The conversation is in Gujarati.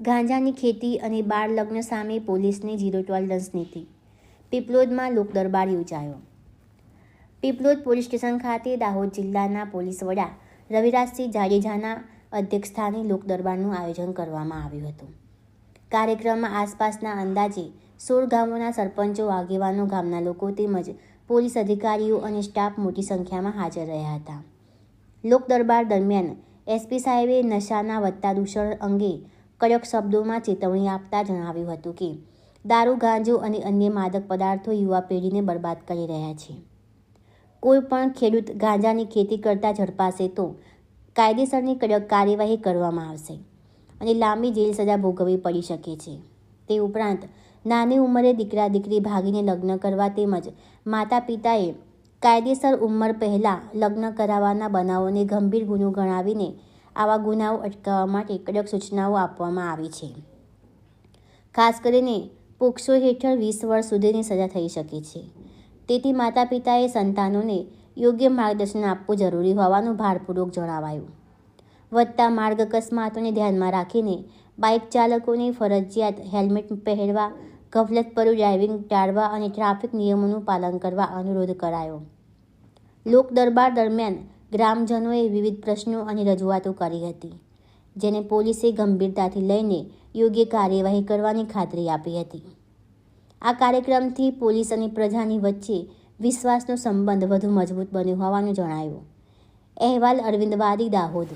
ગાંજાની ખેતી અને બાળ લગ્ન સામે પોલીસની ઝીરો ટોલરન્સ નીતિ. પીપલોદમાં લોકદરબાર યોજાયો પીપલોદ પોલીસ સ્ટેશન ખાતે દાહોદ જિલ્લાના પોલીસ વડા રવિરાજસિંહ જાડેજાના અધ્યક્ષસ્થાને લોકદરબારનું આયોજન કરવામાં આવ્યું હતું. કાર્યક્રમમાં આસપાસના અંદાજે સોળ ગામોના સરપંચો, આગેવાનો, ગામના લોકો તેમજ પોલીસ અધિકારીઓ અને સ્ટાફ મોટી સંખ્યામાં હાજર રહ્યા હતા. લોક દરબાર દરમિયાન એસપી સાહેબે નશાના વધતા દૂષણ અંગે કડક શબ્દોમાં ચેતવણી આપતા જણાવ્યું હતું કે, દારૂ, ગાંજો અને અન્ય માદક પદાર્થો યુવા પેઢીને બરબાદ કરી રહ્યા છે. કોઈ પણ ખેડૂત ગાંજાની ખેતી કરતા ઝડપાશે તો કાયદેસરની કડક કાર્યવાહી કરવામાં આવશે અને લાંબી જેલ સજા ભોગવવી પડી શકે છે. તે ઉપરાંત, નાની ઉંમરે દીકરા દીકરી ભાગીને લગ્ન કરવા તેમજ માતા પિતાએ કાયદેસર ઉંમર પહેલાં લગ્ન કરાવવાના બનાવોને ગંભીર ગુનો ગણાવીને આવા ગુનાઓ અટકાવવા માટે કડક સૂચનાઓ આપવામાં આવી છે. ખાસ કરીને પોક્સો હેઠળ વીસ વર્ષ સુધીની સજા થઈ શકે છે. તેથી માતા પિતાએ સંતાનોને યોગ્ય માર્ગદર્શન આપવું જરૂરી હોવાનું ભારપૂર્વક જણાવાયું. વધતા માર્ગ અકસ્માતોને ધ્યાનમાં રાખીને બાઇક ચાલકોને ફરજિયાત હેલ્મેટ પહેરવા ગફલતભર્યું ડ્રાઇવિંગ ટાળવા અને ટ્રાફિક નિયમોનું પાલન કરવા અનુરોધ કરાયો. લોક દરબાર દરમિયાન ગ્રામજનોએ વિવિધ પ્રશ્નો અને રજૂઆતો કરી હતી, જેને પોલીસે ગંભીરતાથી લઈને યોગ્ય કાર્યવાહી કરવાની ખાતરી આપી હતી. આ કાર્યક્રમથી પોલીસ અને પ્રજાની વચ્ચે વિશ્વાસનો સંબંધ વધુ મજબૂત બન્યો હોવાનું જણાયું. અહેવાલ અરવિંદ વાદી દાહોદ.